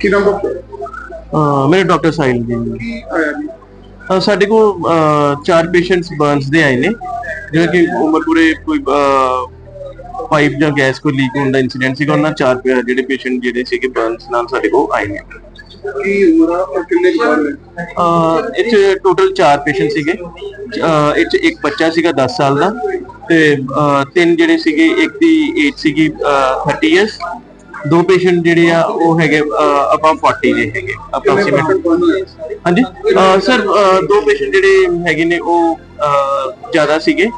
ਕੀ ਨਾਮ ਡਾਕਟਰ? ਅਹ ਮੇਰੇ ਡਾਕਟਰ ਸਾਹਿਲ ਜੀ। ਕੀ ਆਇਆ ਜੀ? ਅਹ ਸਾਡੇ ਕੋਲ ਅਹ, ਚਾਰ ਪੇਸ਼ੈਂਟਸ ਬਰਨਸ ਦੇ ਆਏ ਨੇ। ਜਿਵੇਂ ਕਿ ਉਮਰ ਪੂਰੇ ਕੋਈ ਪਾਈਪ ਜਾਂ ਗੈਸ ਕੋਈ ਲੀਕ ਹੋਣ ਦਾ ਇਨਸੀਡੈਂਟ ਸੀਗਾ ਉਹਨਾਂ ਚਾਰ ਪੇ- ਜਿਹੜੇ ਪੇਸ਼ੈਂਟ ਜਿਹੜੇ ਸੀਗੇ ਬਰਨਸ ਨਾਲ ਸਾਡੇ ਕੋਲ ਆਏ ਨੇ। ਕੀ ਉਮਰ ਆ ਔਰ ਕਿੰਨੇ ਕੁ ਸਾਲ ਹੈ ਅਹ, ਇਹ 'ਚ ਟੋਟਲ ਚਾਰ ਪੇਸ਼ੈਂਟ ਸੀਗੇ। ਅਹ, ਇਹ 'ਚ ਇੱਕ ਬੱਚਾ ਸੀਗਾ 10 ਸਾਲ ਦਾ ਤੇ ਅਹ, ਤਿੰਨ ਜਿਹੜੇ ਸੀਗੇ ਇੱਕ ਦੀ ਏਜ ਸੀਗੀ ਅਹ, 30 ਇਅਰਸ ਦੋ ਪੇਸ਼ੈਂਟ ਜਿਹੜੇ ਆ, ਉਹ ਹੈਗੇ ਅਬਾਵ 40 ਦੇ ਹੈਗੇ ਅਪਰੋਕਸੀਮੇਟ ਹਾਂਜੀ? ਸਰ ਦੋ ਪੇਸ਼ੈਂਟ ਜਿਹੜੇ ਹੈਗੇ ਨੇ, ਉਹ ਜ਼ਿਆਦਾ ਸੀਗੇ।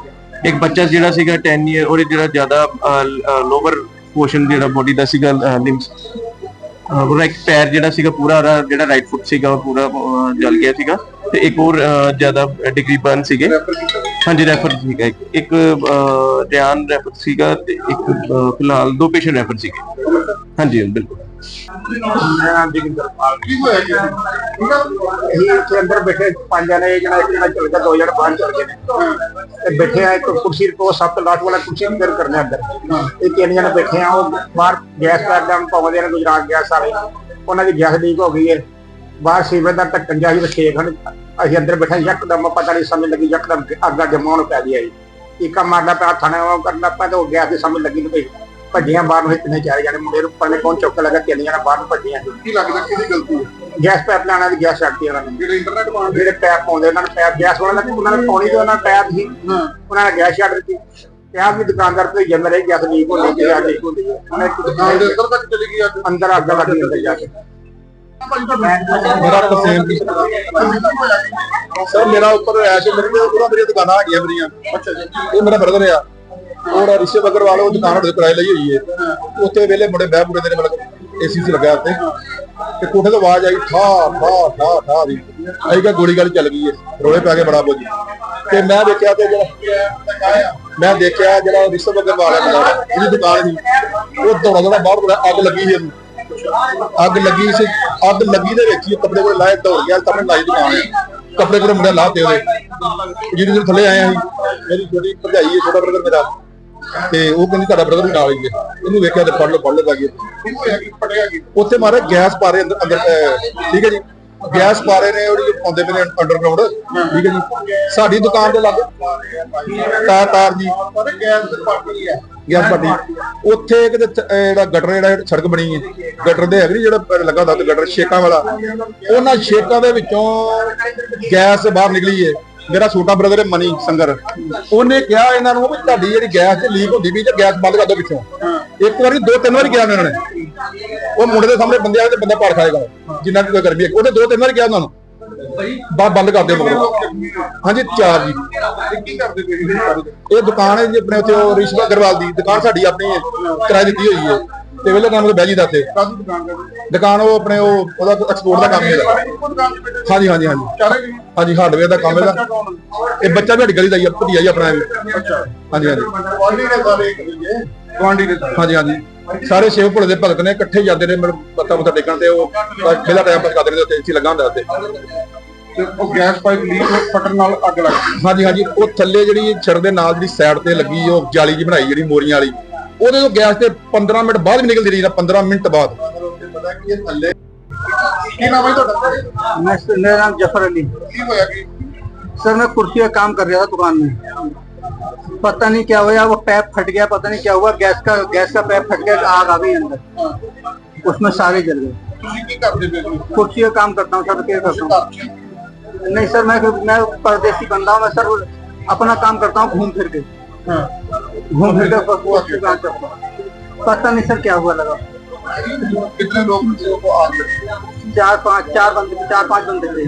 ਇੱਕ ਬੱਚਾ ਜਿਹੜਾ ਸੀਗਾ 10 ਇਅਰ ਉਹਦੇ ਜਿਹੜਾ ਜ਼ਿਆਦਾ ਲੋਅਰ ਪੋਰਸ਼ਨ ਜਿਹੜਾ ਬੋਡੀ ਦਾ ਸੀਗਾ ਲਿੰਬਸ ਉਹਦਾ ਇੱਕ ਪੈਰ ਜਿਹੜਾ ਸੀਗਾ, ਪੂਰਾ ਉਹਦਾ ਜਿਹੜਾ ਰਾਈਟ ਫੁੱਟ ਸੀਗਾ, ਉਹ ਪੂਰਾ ਜਲ ਗਿਆ ਸੀਗਾ। ਤੇ ਇੱਕ ਹੋਰ ਜ਼ਿਆਦਾ ਡਿਗਰੀ ਬਰਨ ਸੀਗੇ। ਹਾਂਜੀ ਰੈਫਰ ਸੀਗਾ ਇੱਕ। ਇੱਕ ਰੈਫਰ ਸੀਗਾ ਤੇ ਇੱਕ ਫਿਲਹਾਲ ਦੋ ਪੇਸ਼ੈਂਟ ਰੈਫਰ ਸੀਗੇ। ਹਾਂਜੀ ਬਿਲਕੁਲ। ਮੇਰਾ ਨਾਮ ਜਗਿੰਦਰਪਾਲ ਕੀ ਹੋਇਆ ਜੀ? ਠੀਕ ਇੱਥੇ ਅੰਦਰ ਬੈਠੇ, ਪੰਜ ਜਣੇ ਜਿਹੜਾ ਇੱਕ ਜਣਾ ਚਲ ਗਿਆ, ਦੋ ਜਣੇ ਬਾਹਰ ਚਲ ਗਏ ਨੇ। ਤੇ ਬੈਠੇ ਆ, ਇੱਕ ਕੁਰਸੀ ਕੋ ਸਭ ਲਾਟ ਵਾਲਾ ਕੁਰਸੀ ਅੰਦਰ ਕਰਨੇ ਅੰਦਰ। ਇਹ ਤਿੰਨ ਜਣੇ ਬੈਠੇ ਆ, ਉਹ ਬਾਹਰ ਗੈਸ ਕਰਦਾ ਪਾਉਂਦੇ ਨੇ ਗੁਜਰਾਤ ਗੈਸ ਸਾਰੇ। ਉਹਨਾਂ ਦੀ ਗੈਸ ਲੀਕ ਹੋ ਗਈ ਹੈ। ਬਾਹਰ ਸੀਵਰ ਦਾ ਢੱਕਣ ਜਿਹਾ ਸੀ ਛੇ ਖੰਡ ਅਸੀਂ ਅੰਦਰ ਬੈਠੇ, ਯਕਦਮ ਪਤਾ ਨਹੀਂ ਸਮਝ ਲੱਗੀ, ਯਕਦਮ ਅੱਗਾ ਜਮਾਉਣ ਪੈ ਗਿਆ ਜੀ। ਇੱਕਾ ਮਾਰਦਾ ਪਿਆ, ਥਾਣੇ ਉਹ ਕਰਨਾ ਪਿਆ, ਤੇ ਉਹ ਗਿਆ ਸੀ ਸਮਝ ਲੱਗੀ ਨਹੀਂ ਪਈ ਭੱਜੀਆਂ ਬਾਹਰ ਨੂੰ ਇਤਨੇ ਚਾਰੇ ਜਣੇ ਮੁੰਡੇ ਨੂੰ ਪਰਨੇ ਕੌਣ ਚੁੱਕ ਲੱਗਾ ਤਿੰਨ ਜਣੇ ਬਾਹਰ ਨੂੰ ਭੱਜੀਆਂ ਕੀ ਲੱਗਦਾ ਕਿਹਦੀ ਗਲਤੀ ਹੈ? ਗੈਸ ਪਾਈਪ ਲਾਣਾ ਦੀ ਗੈਸ ਛੱਡਤੀ ਉਹਨਾਂ ਨੇ ਜਿਹੜੇ ਇੰਟਰਨੈਟ ਮਾਰ ਜਿਹੜੇ ਪੈਪ ਪਾਉਂਦੇ ਉਹਨਾਂ ਨੇ ਪੈਪ ਗੈਸ ਵਾਲਾ ਲੱਗੇ ਉਹਨਾਂ ਨੇ ਪਾਉਣੀ ਤੇ ਉਹਨਾਂ ਨੇ ਪੈਪ ਸੀ। ਹਾਂ। ਉਹਨਾਂ ਨੇ ਗੈਸ ਛੱਡ ਦਿੱਤੀ। ਤੇ ਆਪ ਵੀ ਦੁਕਾਨਦਾਰ ਤੇ ਜੰਮ ਰਹੀ ਗੈਸ ਲੀਕ ਹੋਣੀ ਤੇ ਆ ਲੀਕ ਹੈ ਉਹਨੇ ਇੱਕ ਦੁਕਾਨ ਦੇ ਦੁਕਾਨ ਅੰਦਰ ਤੱਕ ਚਲੀ ਗਈ ਅੱਜ। ਅੰਦਰ ਅੱਗ ਲੱਗ ਗਈ ਅੰਦਰ ਜਾ ਕੇ। ਮੇਰਾ ਤਸੇਮ ਕੀ ਸਰ ਮੇਰਾ ਉੱਪਰ ਐਸ਼ ਮੇਰੇ ਕੋਲ ਪੂਰਾ ਮੇਰੀ ਦੁਕਾਨਾਂ ਹੈਗੀਆਂ ਮੇਰੀਆਂ। ਅੱਛਾ ਜੀ। ਇਹ ਮੇਰਾ ਬ੍ਰਦਰ ਆ। ਉਹਦਾ ਰਿਸ਼ੇ ਬਗਰਵਾਲ ਉਹ ਦੁਕਾਨ ਉਹਦੇ ਕਿਰਾਏ ਲਈ ਹੋਈ ਹੈ। ਉੱਥੇ ਵੇਲੇ ਮੁੰਡੇ ਬਹਿ ਬੁੜੇ ਦੇ ਮਤਲਬ ਏਸੀ ਸੀ ਲੱਗਾ ਉੱਤੇ ਤੇ ਕੋਠੇ ਤੋਂ ਆਵਾਜ਼ ਆਈ ਠਾ ਠਾ ਠਾ ਠਾ ਦੀ। ਆਈ ਕਿ ਗੋਲੀ ਗਾਲੀ ਚੱਲ ਗਈ ਹੈ ਰੋਲੇ ਪੈ ਕੇ ਬੜਾ ਬੋਝ। ਤੇ ਮੈਂ ਦੇਖਿਆ ਤੇ ਜਿਹੜਾ ਮੈਂ ਦੇਖਿਆ ਜਿਹੜਾ ਰਿਸ਼ੇ ਬਗਰਵਾਲ ਹੈ ਮੁੰਡਾ, ਦੁਕਾਨ ਸੀ ਉਹ ਦੌੜਾ ਦੌੜਾ ਬਾਹਰ ਬੜਾ ਅੱਗ ਲੱਗੀ ਸੀ ਇਹਨੂੰ। ਅੱਗ ਲੱਗੀ ਸੀ। ਅੱਗ ਲੱਗੀ ਦੇ ਵਿੱਚ ਹੀ ਕੱਪੜੇ ਕੋਲ ਲਾਏ ਦੌੜ ਗਿਆ ਤਾਂ ਮੈਂ ਲਾਈ ਦੁਕਾਨ ਕੱਪੜੇ ਕੋਲ ਮੁੰਡਾ ਲਾਤੇ ਉਹਦੇ। ਜਿਹਦੇ ਦੇ ਥੱਲੇ ਆਇਆ ਸੀ ਮੇਰੀ ਛੋਟੀ ਭਰਜਾਈ ਹੈ ਛੋਟਾ ਬ੍ਰਦਰ ਮੇਰਾ। ਤੇ ਉਹ ਕਹਿੰਦੀ ਤੁਹਾਡਾ ਬ੍ਰਦਰ ਨਾਲ ਹੀ ਹੈ ਇਹਨੂੰ ਵੇਖਿਆ ਤੇ ਫੜ ਲਓ ਫੜ ਲਓ ਪਾ ਉੱਥੇ ਮਾਰੇ ਗੈਸ ਪਾ ਰਹੇ ਅੰਦਰ ਅੰਦਰ ਅਹ, ਠੀਕ ਹੈ ਜੀ? ਗੈਸ ਪਾ ਰਹੇ ਨੇ ਉਹਦੀ ਪਾਉਂਦੇ ਪਏ ਨੇ ਅੰਡਰਗਰਾਉਂਡ ਠੀਕ ਹੈ ਜੀ? ਸਾਡੀ ਦੁਕਾਨ ਦੇ ਲਾਗੇ। ਤਾਰ ਤਾਰ ਜੀ। ਗੈਸ ਪਾਟੀ। ਉੱਥੇ ਕਿਤੇ ਚ- ਅਹ ਜਿਹੜਾ ਗਟਰ ਜਿਹੜਾ ਸੜਕ ਬਣੀ ਹੈ। ਗਟਰ ਦੇ ਹੈਗੇ ਨੀ ਜਿਹੜਾ ਲੱਗਾ ਹੁੰਦਾ ਤੇ ਗਟਰ ਛੇਕਾਂ ਵਾਲਾ। ਉਹਨਾਂ ਛੇਕਾਂ ਦੇ ਵਿੱਚੋਂ ਗੈਸ ਬਾਹਰ ਨਿਕਲੀ ਹੈ। ਮੇਰਾ ਛੋਟਾ ਬ੍ਰਦਰ ਹੈ ਮਨੀ ਸੰਗਰ। ਉਹਨੇ ਕਿਹਾ ਇਹਨਾਂ ਨੂੰ ਵੀ ਤੁਹਾਡੀ ਜਿਹੜੀ ਗੈਸ ਤੇ ਲੀਕ ਹੁੰਦੀ ਵੀ ਤੇ ਗੈਸ ਬੰਦ ਕਰ ਦਿਓ ਪਿੱਛੋਂ। ਇੱਕ ਵਾਰੀ ਦੋ ਤਿੰਨ ਵਾਰੀ ਕਿਹਾ ਉਹਨਾਂ ਨੇ। ਉਹ ਮੁੰਡੇ ਦੇ ਸਾਹਮਣੇ ਬੰਦੇ ਆਏ ਤੇ ਬੰਦਾ ਪਾੜ ਖਾਏਗਾ ਜਿੰਨਾ ਵੀ ਕੋਈ ਗਰਮੀ ਹੈ। ਉਹਨੇ ਦੋ ਤਿੰਨ ਵਾਰੀ ਕਿਹਾ ਉਹਨਾਂ ਨੂੰ। ਬਾ ਬੰਦ ਕਰ ਦਿਓ ਮਗਰ। ਹਾਂਜੀ ਚਾਰ ਜੀ। ਕੀ ਕਰਦੇ ਇਹ ਦੁਕਾਨ ਹੈ ਜੀ ਆਪਣੇ ਉੱਥੇ ਉਹ ਰਿਸ਼ਵਾ ਅਗਰਵਾਲ ਦੀ। ਦੁਕਾਨ ਸਾਡੀ ਆਪਣੀ ਹੈ। ਕਿਰਾਏ ਦਿੱਤੀ ਹੋਈ ਹੈ। ਤੇ ਵੇਲੇ ਨਾਮ ਤੇ ਬੈਜੀ ਦਾ ਤੇ ਦੁਕਾਨ ਉਹ ਆਪਣੇ ਉਹ ਉਹਦਾ ਐਕਸਪੋਰਟ ਦਾ ਕੰਮ ਹੈ ਹਾਂਜੀ ਹਾਂਜੀ ਹਾਂਜੀ। ਹਾਂਜੀ ਹਾਰਡਵੇਅਰ ਦਾ ਕੰਮ ਇਹਦਾ। ਇਹ ਬੱਚਾ ਵੀ ਸਾਡੀ ਗਲੀ ਦਾ ਹੀ ਆ ਭਤੀਆ ਹੀ ਆਪਣਾ ਇਹ। ਵੀ। ਹਾਂਜੀ ਹਾਂਜੀ। ਗਵਾਂਡੀ ਦੇ ਹਾਂਜੀ ਹਾਂਜੀ। ਸਾਰੇ ਸ਼ਿਵ ਭੋਲੇ ਦੇ ਭਗਤ ਨੇ ਇਕੱਠੇ ਜਾਂਦੇ ਨੇ ਮੱਥਾ ਮੁੱਥਾ ਟੇਕਣ ਤੇ ਉਹ ਪਹਿਲਾ ਟਾਈਮ ਪਾਸ ਕਰਦੇ ਨੇ ਉੱਥੇ ਏਸੀ ਲੱਗਾ ਹੁੰਦਾ ਉੱਤੇ ਤੇ ਉਹ ਗੈਸ ਪਾਈਪ ਲੀਕ ਫਟਣ ਨਾਲ ਅੱਗ ਲੱਗ ਗਈ। ਹਾਂਜੀ ਹਾਂਜੀ। ਉਹ ਥੱਲੇ ਜਿਹੜੀ ਛੜ ਦੇ ਨਾਲ ਜਿਹੜੀ ਸਾਈਡ ਤੇ ਲੱਗੀ ਉਹ ਜਾਲੀ ਜੀ ਬਣਾਈ ਜਿਹੜੀ ਮੋਰੀਆਂ ਵਾਲੀ। ਉਹਦੇ ਤੋਂ ਗੈਸ ਤੇ 15 ਮਿੰਟ ਬਾਅਦ ਵੀ ਨਿਕਲਦੀ ਰਹੀ ਨਾ 15 ਮਿੰਟ ਬਾਅਦ ਪਤਾ ਕੀ ਇਹ ਥੱਲੇ ਕੀ ਨਾਮ ਹੈ ਤੁਹਾਡਾ मैं मेरा नाम जफर अली ਕੀ ਹੋਇਆ ਕੀ सर मैं कुर्सी का काम कर रहा था दुकान में पता नहीं क्या हुआ वो पैप फट गया पता नहीं क्या हुआ गैस का गैस का पैप फट गया आग आ गई अंदर उसमें सारे जल गए ਤੁਸੀਂ ਕੀ ਕਰਦੇ ਪਏ ਹੋ कुर्सी का काम करता हूँ सर क्या करता हूँ नहीं सर मैं मैं परदेसी बंदा हूँ मैं सर अपना काम करता हूँ घूम फिर के पता नहीं सर क्या हुआ लगा। कितने लोग थे आग? लगी चार पाँच चार बंदे चार पाँच बंदे थे।